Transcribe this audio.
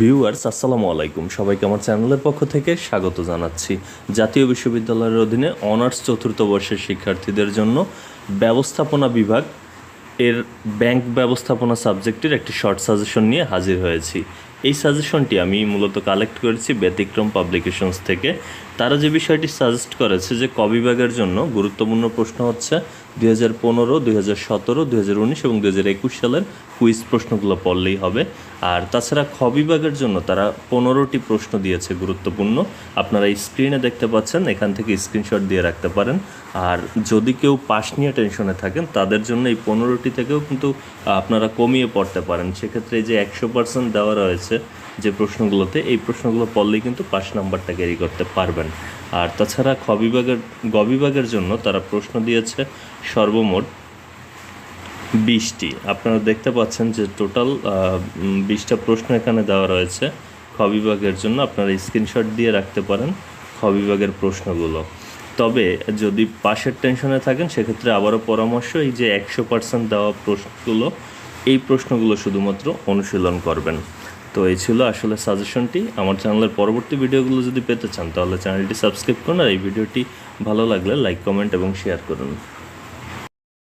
Viewers, আসসালামু আলাইকুম। সবাইকে আমার চ্যানেলের পক্ষ থেকে স্বাগত জানাচ্ছি। জাতীয় বিশ্ববিদ্যালয়ের অধীনে অনার্স চতুর্থ বর্ষের শিক্ষার্থীদের জন্য ব্যবস্থাপনা বিভাগ এর ব্যাংক ব্যবস্থাপনা সাবজেক্টের একটি শর্ট সাজেশন নিয়ে হাজির হয়েছি। এই সাজেশনটি আমি মূলত কালেক্ট করেছি ব্যতিক্রম পাবলিকেশনস থেকে। তারা যে বিষয়টি সাজেস্ট করেছে যে ক বিভাগের জন্য গুরুত্বপূর্ণ প্রশ্ন হচ্ছে দুই হাজার পনেরো, দুই হাজার সতেরো, দুই হাজার উনিশ এবং দুই হাজার একুশ সালের কুইজ প্রশ্নগুলো পড়লেই হবে। আর তাছাড়া খ জন্য তারা পনেরোটি প্রশ্ন দিয়েছে গুরুত্বপূর্ণ। আপনারা স্ক্রিনে দেখতে পাচ্ছেন, এখান থেকে স্ক্রিনশট দিয়ে রাখতে পারেন। আর যদি কেউ পাশ নিয়ে টেনশনে থাকেন, তাদের জন্য এই পনেরোটি থেকেও কিন্তু আপনারা কমিয়ে পড়তে পারেন। সেক্ষেত্রে এই যে একশো পার্সেন্ট দেওয়া রয়েছে যে প্রশ্নগুলোতে, এই প্রশ্নগুলো পড়লেই কিন্তু পাশ নাম্বারটা ক্যারি করতে পারবেন। আর তাছাড়া খ বিভাগের, গ বিভাগের জন্য তারা প্রশ্ন দিয়েছে সর্বমোট বিশটি। আপনারা দেখতে পাচ্ছেন যে টোটাল বিশটা প্রশ্ন এখানে দেওয়া রয়েছে। খ বিভাগের জন্য আপনারা স্ক্রিনশট দিয়ে রাখতে পারেন খ বিভাগের প্রশ্নগুলো। তবে যদি পাশের টেনশনে থাকেন, সেক্ষেত্রে আবারও পরামর্শ, এই যে একশো পার্সেন্ট দেওয়া প্রশ্নগুলো, এই প্রশ্নগুলো শুধুমাত্র অনুশীলন করবেন। তো এই ছিল আসলে সাজেশনটি। আমার চ্যানেলের পরবর্তী ভিডিওগুলো যদি পেতে চান, তাহলে চ্যানেলটি সাবস্ক্রাইব করুন আর এই ভিডিওটি ভালো লাগলে লাইক, কমেন্ট এবং শেয়ার করুন।